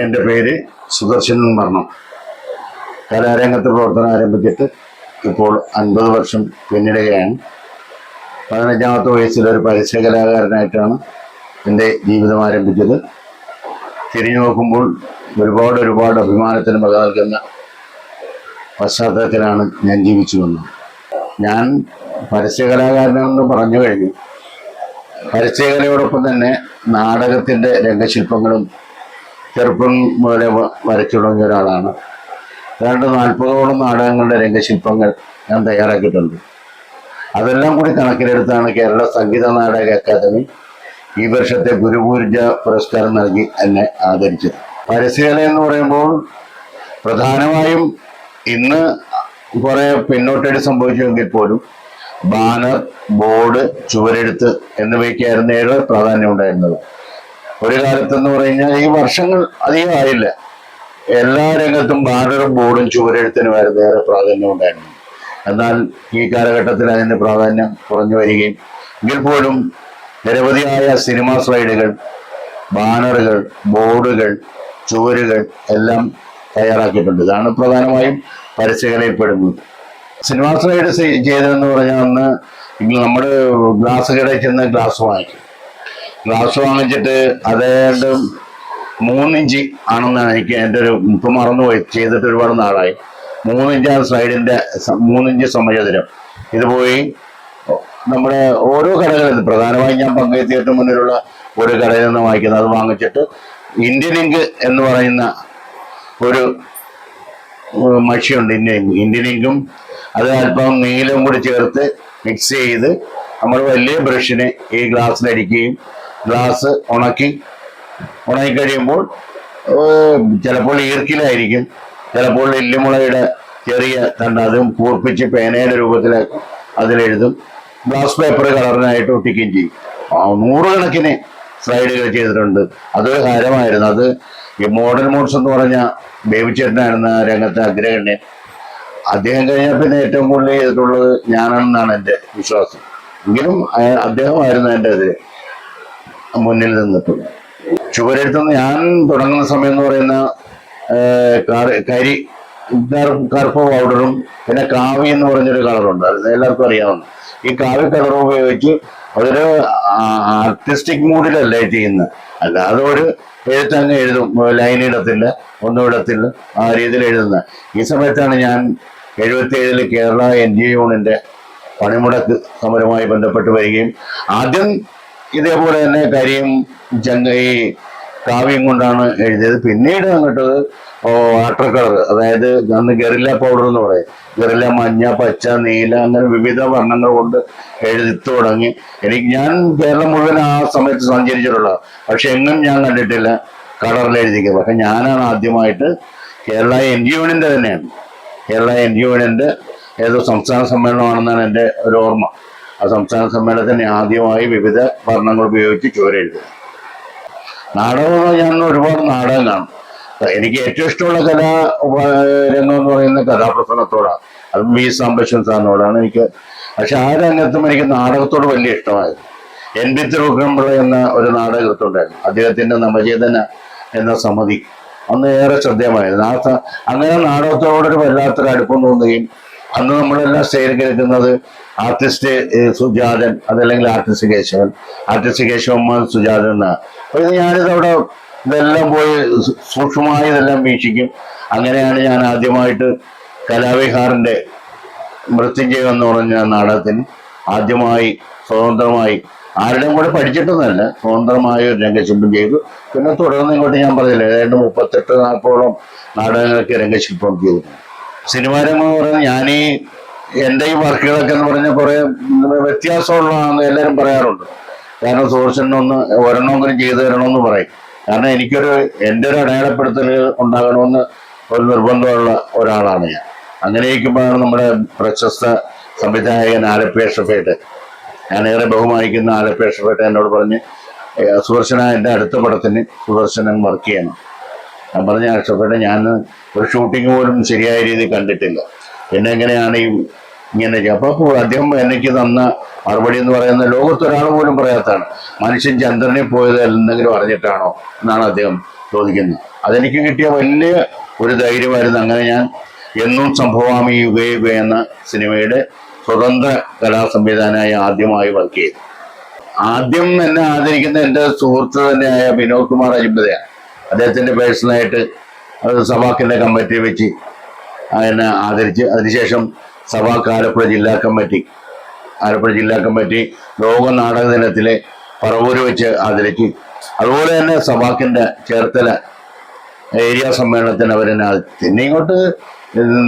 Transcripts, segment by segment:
എന്റെ പേര് സുദർശനൻ മരണം കലാരംഗത്ത് പ്രവർത്തനം ആരംഭിച്ചിട്ട് ഇപ്പോൾ അൻപത് വർഷം പിന്നിടുകയാണ്. പതിനഞ്ചാമത്തെ വയസ്സിൽ ഒരു പരസ്യ കലാകാരനായിട്ടാണ് എന്റെ ജീവിതം ആരംഭിച്ചത്. തിരിഞ്ഞു നോക്കുമ്പോൾ ഒരുപാട് ഒരുപാട് അഭിമാനത്തിന് പക നൽകുന്ന പശ്ചാത്തലത്തിലാണ് ഞാൻ ജീവിച്ചു വന്നത്. ഞാൻ പരസ്യ കലാകാരനെന്ന് പറഞ്ഞു കഴിഞ്ഞു. പരസ്യകലയോടൊപ്പം തന്നെ നാടകത്തിന്റെ രംഗശില്പങ്ങളും ചെറുപ്പം മുതലേ വരച്ചു തുടങ്ങിയ ഒരാളാണ്. ഏതാണ്ട് നാൽപ്പതോളം നാടകങ്ങളുടെ രംഗശില്പങ്ങൾ ഞാൻ തയ്യാറാക്കിയിട്ടുണ്ട്. അതെല്ലാം കൂടി കണക്കിലെടുത്താണ് കേരള സംഗീത നാടക അക്കാദമി ഈ വർഷത്തെ ഗുരുപൂർജ പുരസ്കാരം നൽകി എന്നെ ആദരിച്ചത്. പരസ്യകല എന്ന് പറയുമ്പോൾ പ്രധാനമായും ഇന്ന് കുറെ പിന്നോട്ടടി സംഭവിച്ചുവെങ്കിൽ പോലും ബാനർ ബോർഡ് ചുവരെഴുത്ത് എന്നിവയ്ക്കായിരുന്നു ഏറെ പ്രാധാന്യം ഉണ്ടായിരുന്നത്. ഒരു കാലത്തെന്ന് പറഞ്ഞാൽ ഈ വർഷങ്ങൾ അധികം ആയില്ല എല്ലാ രംഗത്തും ബാനറും ബോർഡും ചുവരെഴുത്തിനുമായിരുന്നു ഏറെ പ്രാധാന്യം ഉണ്ടായിരുന്നു. എന്നാൽ ഈ കാലഘട്ടത്തിൽ അതിന്റെ പ്രാധാന്യം കുറഞ്ഞു വരികയും എങ്കിൽ പോലും നിരവധിയായ സിനിമാ സ്ലൈഡുകൾ ബാനറുകൾ ബോർഡുകൾ ചുവരുകൾ എല്ലാം തയ്യാറാക്കിയിട്ടുണ്ട്. ഇതാണ് പ്രധാനമായും പരസ്യകലയിൽപ്പെടുന്നത്. സിനിമാ സ്ലൈഡ് ചെയ്തതെന്ന് പറഞ്ഞാൽ അന്ന് നമ്മൾ ഗ്ലാസ് കടയിൽ ചെന്ന് ഗ്ലാസ് വാങ്ങിക്കും. ഗ്ലാസ് വാങ്ങിച്ചിട്ട് അതായത് മൂന്നിഞ്ച് ആണെന്നാണ് എനിക്ക് എന്റെ ഒരു ഇപ്പം മറന്നുപോയി. ചെയ്തിട്ട് ഒരുപാട് നാളായി. മൂന്നിഞ്ചാണ് സൈഡിന്റെ മൂന്നിഞ്ച് സമചതുരം ഇത് പോയി നമ്മുടെ ഓരോ കടകളിൽ പ്രധാനമായും ഞാൻ പങ്കെത്തിയിട്ട് മുന്നിലുള്ള ഒരു കടയിൽ നിന്ന് വാങ്ങിക്കുന്നത്. അത് വാങ്ങിച്ചിട്ട് ഇന്ത്യൻ ഇങ്ക് എന്ന് പറയുന്ന ഒരു മഷിയുണ്ട് ഇന്ത്യൻ ഇങ്കും. അത് അല്പം നീലം കൂടി ചേർത്ത് മിക്സ് ചെയ്ത് നമ്മൾ വലിയ ബ്രഷിനെ ഈ ഗ്ലാസ്സിലടിക്കുകയും ഗ്ലാസ് ഉണക്കി ഉണങ്ങി കഴിയുമ്പോൾ ചിലപ്പോൾ ഈർക്കിലായിരിക്കും. ചിലപ്പോൾ ഇല്ലിമുളയുടെ ചെറിയ തണ്ട് അതും കൂർപ്പിച്ച് പേനയുടെ രൂപത്തിൽ അതിലെഴുതും. ഗ്ലാസ് പേപ്പർ കളറിനായിട്ട് ഒട്ടിക്കുകയും ചെയ്യും. നൂറുകണക്കിന് സ്ലൈഡുകൾ ചെയ്തിട്ടുണ്ട്. അതൊരു ഹരമായിരുന്നു അത് ഈ മോഡൽ മോഡ്സ് എന്ന് പറഞ്ഞ ബേബിച്ചേട്ടനായിരുന്ന രംഗത്തെ അഗ്രഗണ്യൻ അദ്ദേഹം കഴിഞ്ഞാൽ പിന്നെ ഏറ്റവും കൂടുതൽ ചെയ്തിട്ടുള്ളത് ഞാനാണെന്നാണ് എന്റെ വിശ്വാസം. എങ്കിലും അദ്ദേഹമായിരുന്നു എന്റെ ഇത് മുന്നിൽ നിന്നിട്ടുണ്ട് ചുവരെഴുത്ത് ഞാൻ തുടങ്ങുന്ന സമയം എന്ന് പറയുന്ന കരി കറുപ്പ് പൗഡറും പിന്നെ കാവി എന്ന് പറഞ്ഞൊരു കളറുണ്ട്. അത് എല്ലാവർക്കും അറിയാവുന്ന. ഈ കാവി കളർ ഉപയോഗിച്ച് അതൊരു ആർട്ടിസ്റ്റിക് മൂഡിലല്ല ചെയ്യുന്നത്. അല്ലാതെ ഒരു എഴുത്തങ്ങ് എഴുതും ലൈൻ ഇടത്തില്ല ഒന്നും ഇടത്തില്ല ആ രീതിയിൽ എഴുതുന്നത് ഈ സമയത്താണ് ഞാൻ എഴുപത്തി ഏഴിൽ കേരള എൻ ജി യൂണിന്റെ പണിമുടക്ക് സമരവുമായി ബന്ധപ്പെട്ട് വരികയും ആദ്യം ഇതേപോലെ തന്നെ കരിയും ചങ്ക ഈ കാവ്യം കൊണ്ടാണ് എഴുതിയത്. പിന്നീട് അങ്ങോട്ട് വാട്ടർ കളർ അതായത് അന്ന് ഗറില്ല പൗഡർ എന്ന് പറയും. ഗറില്ല മഞ്ഞ പച്ച നീല അങ്ങനെ വിവിധ വർണങ്ങൾ കൊണ്ട് എഴുതി തുടങ്ങി. എനിക്ക് ഞാൻ കേരളം മുഴുവൻ ആ സമയത്ത് സഞ്ചരിച്ചിട്ടുള്ള പക്ഷെ എങ്ങും ഞാൻ കണ്ടിട്ടില്ല കളറിൽ എഴുതിക്കുന്നത് പക്ഷെ ഞാനാണ് ആദ്യമായിട്ട് കേരള എൻ ജി യൂണിന്റെ തന്നെയാണ്. കേരള എൻ ജി യൂണിന്റെ ഏതോ സംസ്ഥാന സമ്മേളനമാണെന്നാണ് എന്റെ ഒരു ഓർമ്മ. സംസ്ഥാന സമ്മേളനത്തിന് ആദ്യമായി വിവിധ വർണങ്ങൾ ഉപയോഗിച്ച് ചുവരെഴുതി നാടകം ഞാൻ ഒരുപാട് നാടകം കാണും. എനിക്ക് ഏറ്റവും ഇഷ്ടമുള്ള കലാ രംഗം എന്ന് പറയുന്ന കഥാപ്രസംഗത്തോടാണ്. അതും വി സാംബശിവൻ സാറിനോടാണ് എനിക്ക്. പക്ഷെ ആ രംഗത്തും എനിക്ക് നാടകത്തോട് വലിയ ഇഷ്ടമായിരുന്നു. എൻ ബി തിരുവക്കമ്പിള്ള എന്ന ഒരു നാടകത്തുണ്ടായിരുന്നു അദ്ദേഹത്തിന്റെ നവചേതന എന്ന സമിതി അന്ന് ഏറെ ശ്രദ്ധേയമായിരുന്നു. ആ അങ്ങനെ നാടകത്തോടൊരു വല്ലാത്തൊരു അടുപ്പം തോന്നുകയും അന്ന് നമ്മളെല്ലാം സ്റ്റേജിൽ കേൾക്കുന്നത് ആർട്ടിസ്റ്റ് സുജാതൻ അതല്ലെങ്കിൽ ആർട്ടിസ്റ്റ് കേശവൻ. ആർട്ടിസ്റ്റ് കേശവൻ സുജാതൻ എന്നാണ് അപ്പൊ അവിടെ ഇതെല്ലാം പോയി സൂക്ഷ്മമായി ഇതെല്ലാം വീക്ഷിക്കും. അങ്ങനെയാണ് ഞാൻ ആദ്യമായിട്ട് കലാവിഹാറിന്റെ മൃത്യുഞ്ജയം എന്ന് പറഞ്ഞ നാടകത്തിന് ആദ്യമായി സ്വതന്ത്രമായി ആരുടെയും കൂടെ പഠിച്ചിട്ടൊന്നല്ല സ്വതന്ത്രമായ ഒരു രംഗശില്പം ചെയ്തു. പിന്നെ തുടർന്ന് ഇങ്ങോട്ട് ഞാൻ പറഞ്ഞില്ല ഏതാണ്ട് മുപ്പത്തെട്ട് നാൽപ്പതോളം നാടകങ്ങൾക്ക് രംഗശില്പം ചെയ്തിട്ടുണ്ട്. സിനിമാരംഗം എന്ന് പറഞ്ഞാൽ ഈ എന്റെ ഈ വർക്കുകളൊക്കെ എന്ന് പറഞ്ഞാൽ കുറെ വ്യത്യാസമുള്ളതാണെന്ന് എല്ലാവരും പറയാറുണ്ട്. കാരണം സുഹൃത്തിനൊന്ന് ഒരെണ്ണമെങ്കിലും ചെയ്തു തരണമെന്ന് പറയും. കാരണം എനിക്കൊരു എന്റെ ഒരു അടയാളപ്പെടുത്തൽ ഉണ്ടാകണമെന്ന് ഒരു നിർബന്ധമുള്ള ഒരാളാണ് ഞാൻ. അങ്ങനെ ഇരിക്കുമ്പോഴാണ് നമ്മുടെ പ്രശസ്ത സംവിധായകൻ ആലപ്പേ ഷഫേട്ട് ഞാൻ ഏറെ ബഹുമാനിക്കുന്ന ആലപ്പേ ഷഫേട്ട് എന്നോട് പറഞ്ഞ് "ഏ, സുദർശന എന്റെ അടുത്ത പടത്തിന് സുദർശനൻ വർക്ക് ചെയ്യണം. ഞാൻ പറഞ്ഞ ഷഫേട്ട് ഞാൻ ഒരു ഷൂട്ടിംഗ് പോലും ശരിയായ രീതിയിൽ കണ്ടിട്ടില്ല. പിന്നെ എങ്ങനെയാണ് ഈ ഇങ്ങനെ അപ്പോൾ അദ്ദേഹം എനിക്ക് തന്ന മറുപടി എന്ന് പറയുന്ന ലോകത്ത് ഒരാൾ പോലും പറയാത്തതാണ്. മനുഷ്യൻ ചന്ദ്രനെ പോയത് എന്തെങ്കിലും അറിഞ്ഞിട്ടാണോ എന്നാണ് അദ്ദേഹം ചോദിക്കുന്നത്. അതെനിക്ക് കിട്ടിയ വലിയ ഒരു ധൈര്യമായിരുന്നു. അങ്ങനെ ഞാൻ എന്നും സംഭവാമി യുഗയുഗ യുഗേ എന്ന സിനിമയുടെ സ്വതന്ത്ര കലാ സംവിധാനമായി ആദ്യമായി വർക്ക് ചെയ്തു. ആദ്യം എന്നെ ആദരിക്കുന്ന എന്റെ സുഹൃത്ത് തന്നെയായ വിനോദ് കുമാർ അജിബതയാണ് അദ്ദേഹത്തിന്റെ പേഴ്സണലായിട്ട് സഭാക്കിന്റെ കമ്മിറ്റി വെച്ച് എന്നെ ആദരിച്ച് അതിനുശേഷം സഭാക്ക് ആലപ്പുഴ ജില്ലാ കമ്മിറ്റി. ആലപ്പുഴ ജില്ലാ കമ്മിറ്റി ലോക നാടക ദിനത്തിലെ പറവൂര് വെച്ച് ആദരിച്ചു അതുപോലെ തന്നെ സഭാക്കിന്റെ ചേർത്തല ഏരിയ സമ്മേളനത്തിന് അവരെന്നെ പിന്നെ ഇങ്ങോട്ട്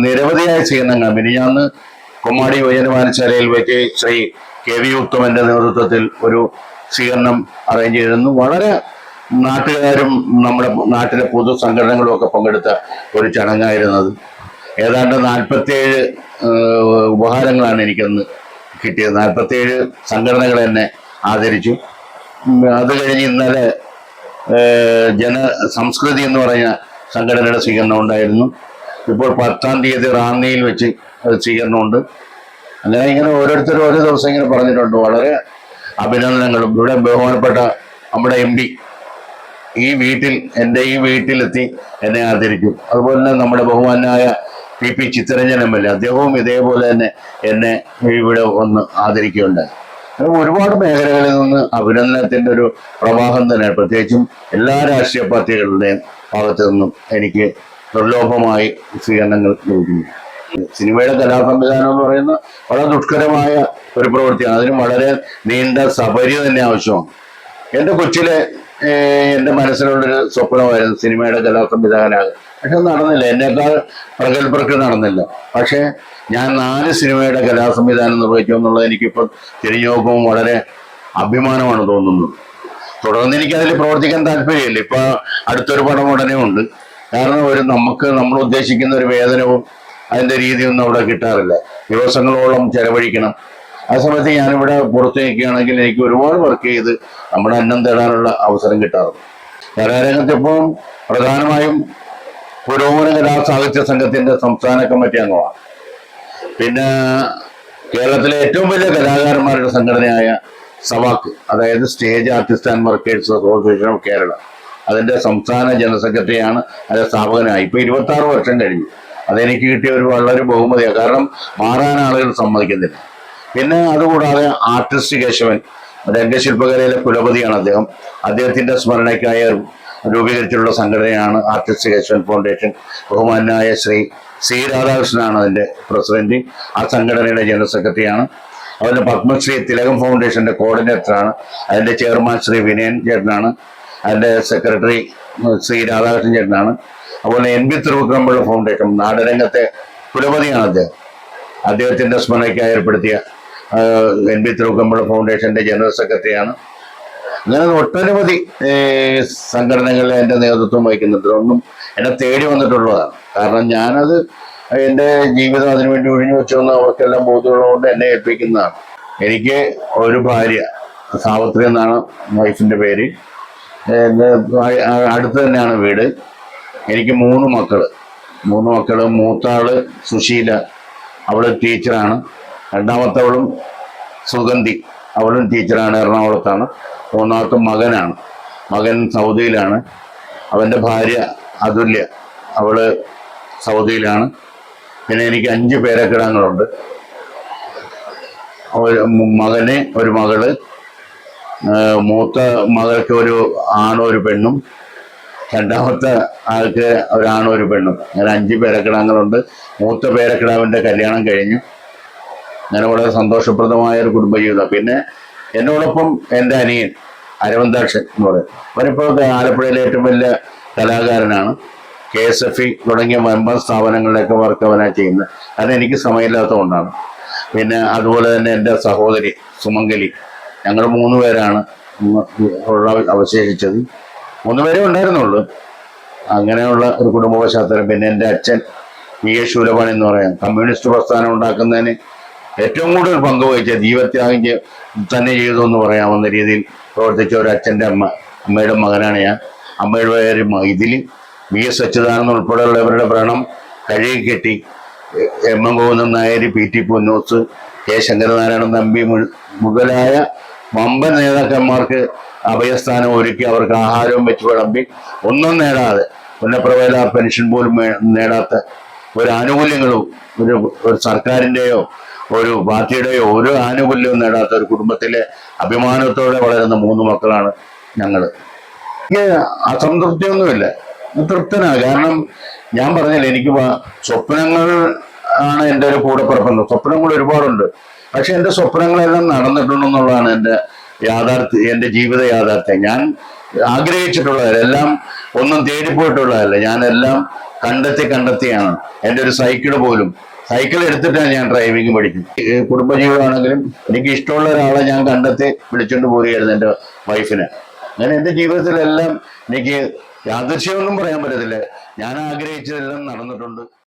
നിരവധിയായ സ്വീകരണങ്ങൾ മിനിഞ്ഞാന്ന് കൊമ്മാടി യുവജന വായനശാലയിൽ വെച്ച് ശ്രീ കെ വി ഉത്തമന്റെ നേതൃത്വത്തിൽ ഒരു സ്വീകരണം അറേഞ്ച് ചെയ്തിരുന്നു. വളരെ നാട്ടുകാരും നമ്മുടെ നാട്ടിലെ പൊതു സംഘടനകളും ഒക്കെ പങ്കെടുത്ത ഒരു ചടങ്ങായിരുന്നത് ഏതാണ്ട് നാൽപ്പത്തിയേഴ് ഉപഹാരങ്ങളാണ് എനിക്കന്ന് കിട്ടിയത്. നാൽപ്പത്തിയേഴ് സംഘടനകൾ എന്നെ ആദരിച്ചു. അത് കഴിഞ്ഞ് ഇന്നലെ ജന സംസ്കൃതി എന്ന് പറഞ്ഞ സംഘടനയുടെ സ്വീകരണം ഉണ്ടായിരുന്നു. ഇപ്പോൾ പത്താം തീയതി റാന്നിയിൽ വെച്ച് സ്വീകരണമുണ്ട്. അങ്ങനെ ഇങ്ങനെ ഓരോരുത്തരും ഓരോ ദിവസം ഇങ്ങനെ പറഞ്ഞിട്ടുണ്ട്. വളരെ അഭിനന്ദനങ്ങളും. ഇവിടെ ബഹുമാനപ്പെട്ട നമ്മുടെ എം പി ഈ വീട്ടിൽ എന്റെ ഈ വീട്ടിലെത്തി എന്നെ ആദരിക്കും. അതുപോലെ തന്നെ നമ്മുടെ ബഹുമാനായ P P Chittaranjan M L A അദ്ദേഹവും ഇതേപോലെ തന്നെ എന്നെ ഇവിടെ വന്ന് ആദരിക്കുകയുണ്ടായി ഒരുപാട് മേഖലകളിൽ നിന്ന് അഭിനന്ദനത്തിന്റെ ഒരു പ്രവാഹം തന്നെയാണ് പ്രത്യേകിച്ചും എല്ലാ രാഷ്ട്രീയ പാർട്ടികളുടെയും ഭാഗത്തു നിന്നും എനിക്ക് ദുർലോഭമായി സ്വീകരണങ്ങൾ ലഭിക്കുന്നു. സിനിമയുടെ കലാസംവിധാനം എന്ന് പറയുന്ന വളരെ ദുഷ്കരമായ ഒരു പ്രവൃത്തിയാണ്. അതിന് വളരെ നീണ്ട സബരി തന്നെ ആവശ്യമാണ്. എന്റെ കൊച്ചിലെ എന്റെ മനസ്സിലുള്ളൊരു സ്വപ്നമായിരുന്നു സിനിമയുടെ കലാസംവിധായകനാകുക പക്ഷെ നടന്നില്ല. എന്നേക്കാൾ പ്രഗത്ഭർക്ക് നടന്നില്ല. പക്ഷെ ഞാൻ നാല് സിനിമയുടെ കലാസംവിധാനം നിർവഹിച്ചു എന്നുള്ളത് എനിക്കിപ്പോൾ തിരിഞ്ഞു വളരെ അഭിമാനമാണ് തോന്നുന്നത്. തുടർന്ന് എനിക്ക് അതിൽ പ്രവർത്തിക്കാൻ താല്പര്യമില്ല. ഇപ്പൊ അടുത്തൊരു പടം ഉടനെ ഉണ്ട്. കാരണം ഒരു നമുക്ക് നമ്മൾ ഉദ്ദേശിക്കുന്ന ഒരു വേതനവും അതിന്റെ രീതിയൊന്നും അവിടെ കിട്ടാറില്ല. ദിവസങ്ങളോളം ചെലവഴിക്കണം. ആ സമയത്ത് ഞാനിവിടെ പുറത്തു നിൽക്കുകയാണെങ്കിൽ എനിക്ക് ഒരുപാട് വർക്ക് ചെയ്ത് നമ്മുടെ അന്നം തേടാനുള്ള അവസരം കിട്ടാറുണ്ട്. കലാരംഗത്ത് ഇപ്പം പ്രധാനമായും പുരോഗമന കലാ സാഹിത്യ സംഘത്തിന്റെ സംസ്ഥാന കമ്മിറ്റി അംഗമാണ്. പിന്നെ കേരളത്തിലെ ഏറ്റവും വലിയ കലാകാരന്മാരുടെ സംഘടനയായ സവാക്ക് അതായത് stage artist and workers association of Kerala അതിന്റെ സംസ്ഥാന ജനറൽ സെക്രട്ടറിയാണ് അതിന്റെ സ്ഥാപകനായി. ഇപ്പൊ ഇരുപത്തി ആറ് വർഷം കഴിഞ്ഞു. അതെനിക്ക് കിട്ടിയ ഒരു വളരെ ബഹുമതിയാണ്. കാരണം മാറാൻ ആളുകൾ സമ്മതിക്കുന്നില്ല. പിന്നെ അതുകൂടാതെ ആർട്ടിസ്റ്റ് കേശവൻ രംഗശില്പകലയിലെ കുലപതിയാണ് അദ്ദേഹം. അദ്ദേഹത്തിന്റെ സ്മരണയ്ക്കായ രൂപീകരിച്ചിട്ടുള്ള സംഘടനയാണ് ആർട്ടിസ്റ്റ് കേശവൻ ഫൗണ്ടേഷൻ ബഹുമാനായ ശ്രീ സി രാധാകൃഷ്ണനാണ് അതിന്റെ പ്രസിഡന്റ് ആ സംഘടനയുടെ ജനറൽ സെക്രട്ടറിയാണ് അതുപോലെ പത്മശ്രീ തിലകം ഫൗണ്ടേഷന്റെ കോർഡിനേറ്ററാണ് അതിന്റെ ചെയർമാൻ ശ്രീ വിനയൻ ചേട്ടനാണ്. അതിന്റെ സെക്രട്ടറി ശ്രീ രാധാകൃഷ്ണൻ ചേട്ടനാണ്. അതുപോലെ എൻ ബി തിരുവിക്രമ്പിള്ള ഫൗണ്ടേഷൻ നാടരംഗത്തെ കുലപതിയാണ് അദ്ദേഹം. അദ്ദേഹത്തിന്റെ സ്മരണയ്ക്കായി ഏർപ്പെടുത്തിയ എൻ ബി തിരുവക്കമ്പള ഫൗണ്ടേഷന്റെ ജനറൽ സെക്രട്ടറിയാണ്. അങ്ങനെ ഒട്ടനവധി സംഘടനകൾ എന്റെ നേതൃത്വം വഹിക്കുന്നുണ്ട്. ഒന്നും എന്നെ തേടി വന്നിട്ടുള്ളതാണ്. കാരണം ഞാനത് എന്റെ ജീവിതം അതിനുവേണ്ടി ഒഴിഞ്ഞു വെച്ചൊന്ന് അവർക്കെല്ലാം ബോധ്യമുള്ളതുകൊണ്ട് എന്നെ ഏൽപ്പിക്കുന്നതാണ്. എനിക്ക് ഒരു ഭാര്യ സാവിത്രി എന്നാണ് വൈഫിന്റെ പേര്. അടുത്ത് തന്നെയാണ് വീട്. എനിക്ക് മൂന്ന് മക്കൾ മൂന്ന് മക്കൾ മൂത്താൾ സുശീല അവൾ ടീച്ചറാണ് രണ്ടാമത്തവളും സുഗന്ധി. അവളും ടീച്ചറാണ് എറണാകുളത്താണ്. മൂന്നാമത്തെ മകനാണ്. മകൻ സൗദിയിലാണ്. അവന്റെ ഭാര്യ അതുല്യ. അവൾ സൗദിയിലാണ്. പിന്നെ എനിക്ക് അഞ്ച് പേരക്കിടങ്ങളുണ്ട്. ഒരു മകന് ഒരു മകൾ മൂത്ത മകൾക്ക് ഒരു ആണും ഒരു പെണ്ണും. രണ്ടാമത്തെ ആൾക്ക് ഒരാണും ഒരു പെണ്ണും. അങ്ങനെ അഞ്ച് പേരക്കിടാങ്ങളുണ്ട്. മൂത്ത പേരക്കിടാവിന്റെ കല്യാണം കഴിഞ്ഞു. അങ്ങനെ വളരെ സന്തോഷപ്രദമായ ഒരു കുടുംബജീവിതം. പിന്നെ എന്നോടൊപ്പം എന്റെ അനിയൻ അരവന്താക്ഷൻ എന്ന് പറയും. അവനിപ്പോൾ ആലപ്പുഴയിലെ ഏറ്റവും വലിയ കലാകാരനാണ്. കെ എസ് എഫ് ഇ തുടങ്ങിയ മെമ്പർ സ്ഥാപനങ്ങളിലൊക്കെ വർക്ക് അവനാ ചെയ്യുന്നത്. അത് എനിക്ക് സമയമില്ലാത്ത സമയമില്ലാത്തതുകൊണ്ടാണ്. പിന്നെ അതുപോലെ തന്നെ എന്റെ സഹോദരി സുമംഗലി. ഞങ്ങൾ മൂന്ന് പേരാണ് അവശേഷിച്ചത്. മൂന്ന് പേരേ ഉണ്ടായിരുന്നുള്ളൂ. അങ്ങനെയുള്ള ഒരു കുടുംബ പശ്ചാത്തലം പിന്നെ എന്റെ അച്ഛൻ വി എ ശൂലപാണി എന്ന് പറയാം. കമ്മ്യൂണിസ്റ്റ് പ്രസ്ഥാനം ഉണ്ടാക്കുന്നതിന് ഏറ്റവും കൂടുതൽ പങ്കുവഹിച്ച ജീവത്യാഗം തന്നെ ചെയ്തു എന്ന് പറയാവുന്ന രീതിയിൽ പ്രവർത്തിച്ച ഒരു അച്ഛന്റെ അമ്മ അമ്മയുടെ മകനാണ് ഞാൻ. അമ്മയുടെ പേര് ഇതിൽ വി എസ് അച്യുതാനന്ദ ഉൾപ്പെടെയുള്ളവരുടെ ഭരണം കഴുകി കെട്ടി M M Govindan Nair P T Ponnoose K Sankaranarayanan Thampi മുതലായ വമ്പൻ നേതാക്കന്മാർക്ക് അഭയസ്ഥാനം ഒരുക്കി അവർക്ക് ആഹാരവും വെച്ച് വിളമ്പി ഒന്നും നേടാതെ പുനഃപ്രവേല പെൻഷൻ പോലും നേടാത്ത ഒരു ആനുകൂല്യങ്ങളും ഒരു ഒരു സർക്കാരിന്റെയോ ഒരു പാർട്ടിയുടെയോ ഒരു ആനുകൂല്യവും നേടാത്ത ഒരു കുടുംബത്തിലെ അഭിമാനത്തോടെ വളരുന്ന മൂന്ന് മക്കളാണ് ഞങ്ങൾ അസംതൃപ്തിയൊന്നുമില്ല. തൃപ്തനാണ്. കാരണം ഞാൻ പറഞ്ഞില്ല എനിക്ക് സ്വപ്നങ്ങൾ ആണ് എന്റെ ഒരു കൂടെ കൂടപ്പിറപ്പെന്ന്. സ്വപ്നങ്ങൾ ഒരുപാടുണ്ട്. പക്ഷെ എന്റെ സ്വപ്നങ്ങളെല്ലാം നടന്നിട്ടുണ്ടെന്നുള്ളതാണ് എന്റെ യാഥാർത്ഥ്യം എന്റെ ജീവിത യാഥാർത്ഥ്യം. ഞാൻ ആഗ്രഹിച്ചിട്ടുള്ളതല്ല എല്ലാം ഒന്നും തേടിപ്പോയിട്ടുള്ളതല്ല. ഞാൻ എല്ലാം കണ്ടെത്തി കണ്ടെത്തിയാണ്. എന്റെ ഒരു സൈക്കിൾ പോലും. സൈക്കിൾ എടുത്തിട്ടാണ് ഞാൻ ഡ്രൈവിംഗ് പഠിക്കുന്നത്. കുടുംബജീവിതമാണെങ്കിലും എനിക്ക് ഇഷ്ടമുള്ള ഒരാളെ ഞാൻ കണ്ടെത്തി വിളിച്ചുകൊണ്ട് പോവുകയായിരുന്നു എന്റെ വൈഫിന് അങ്ങനെ എന്റെ ജീവിതത്തിലെല്ലാം എനിക്ക് യാദൃശ്യമൊന്നും പറയാൻ പറ്റത്തില്ല. ഞാൻ ആഗ്രഹിച്ചതെല്ലാം നടന്നിട്ടുണ്ട്.